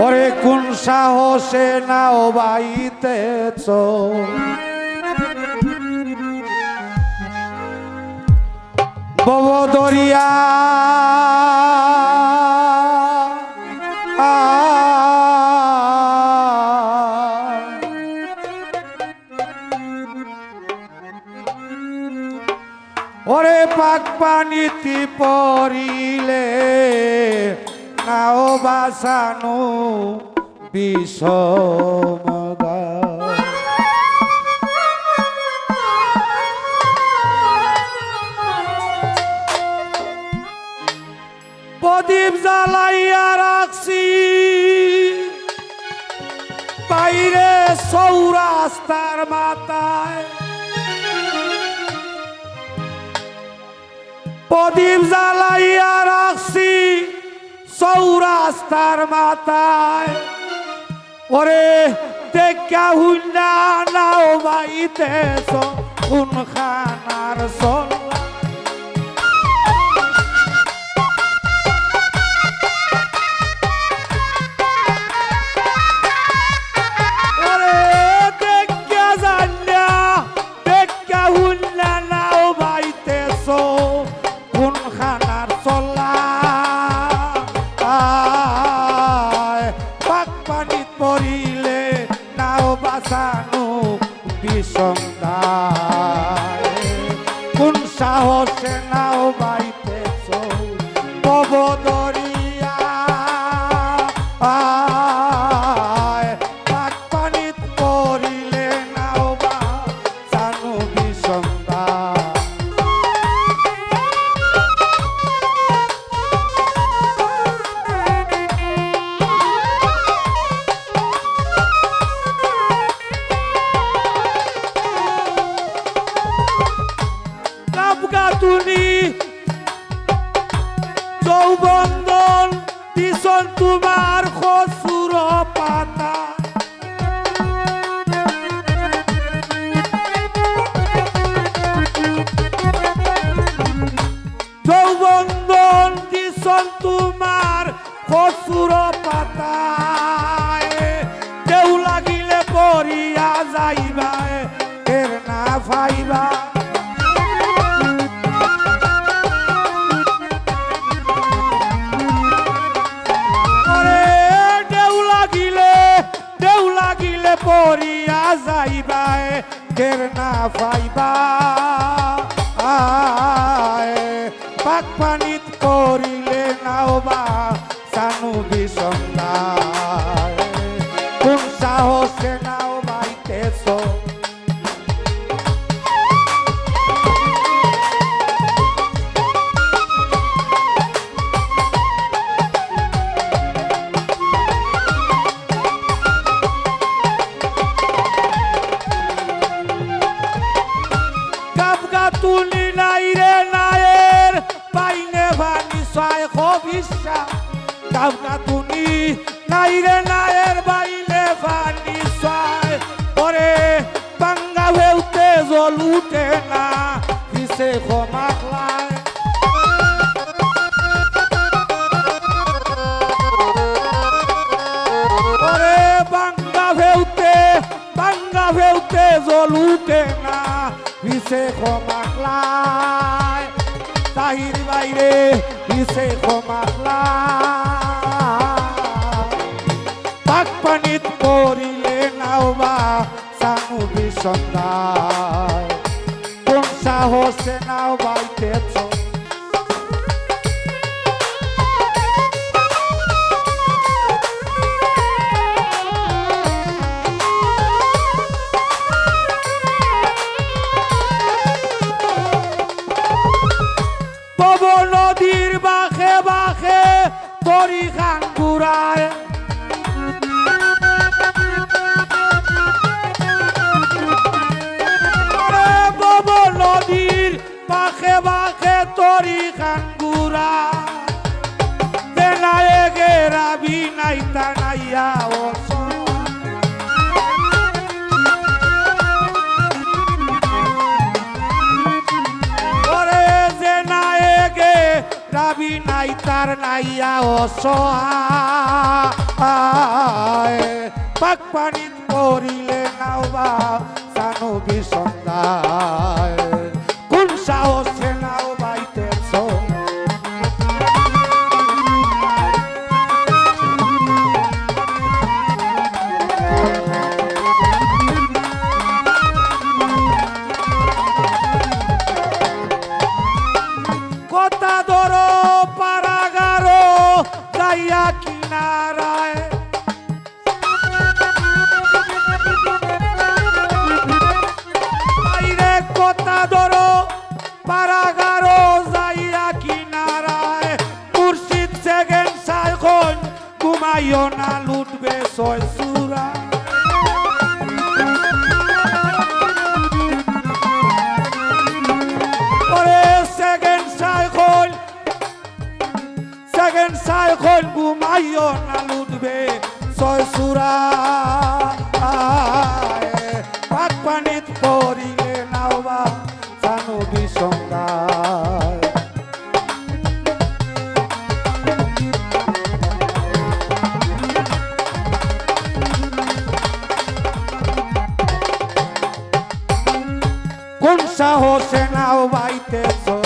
ওরে কোন সাহসে নাও বাইতেছ? ববদরিয়া ওরে পাক পানিতি পরিলে নাও বাসানো বিষমদা প্রদীপ জ্বালাইয়া রাখছি। বাইরে সৌরাস্তার মাথায়। প্রদীপ জ্বালাইয়া সৌরাস্তার মাথায়। ওরে দেখা হুন্ডা নাও বাইতেছ কোন খানার সোল্লা কাপগাতুনি যৌবন্দন দিশন তোমার খসুর পাতা। পাতা কেউ লাগিলে পড়িয়া যাইবা যাইবা টের না পাইবা পাক পানিত পড়িলে তুলি নাই রে নায়ের, পাইনে ভানি সায় খবিসা গাবগা তুলি নাই রে নায়ের বাইনে ভানি সায় ওরে বাঙ্গা ভেউতে জল উঠে না পিছে বাঙ্গা জল উঠে না পিছে খমাখলায় তাহির বাইরে পিছে খমাখলায় পাক পানিত পড়িলে নাওবা সানু বিষন্দায় কোন সাহসে নাও বাইতেছ নদীর বাখে বাখে তরি খাঙ্গুরায় নদীর বাখে বাখে তরি খাঙ্গুরা বেলায় গেরাবি নাইতা নাইয়া নাই তার নাইয়া অসহা আয় পাক পানিত পড়িলে নাও যাইয়া কিনারায় বাইরে soy ধরো সেকেন্ড সাইখন ঘুমাইও না লুটবে ছয় সুরা পাক পানিত পড়িলে নাওবা জানো বিসঙ্গায় কোন সাহসে নাও অবদরি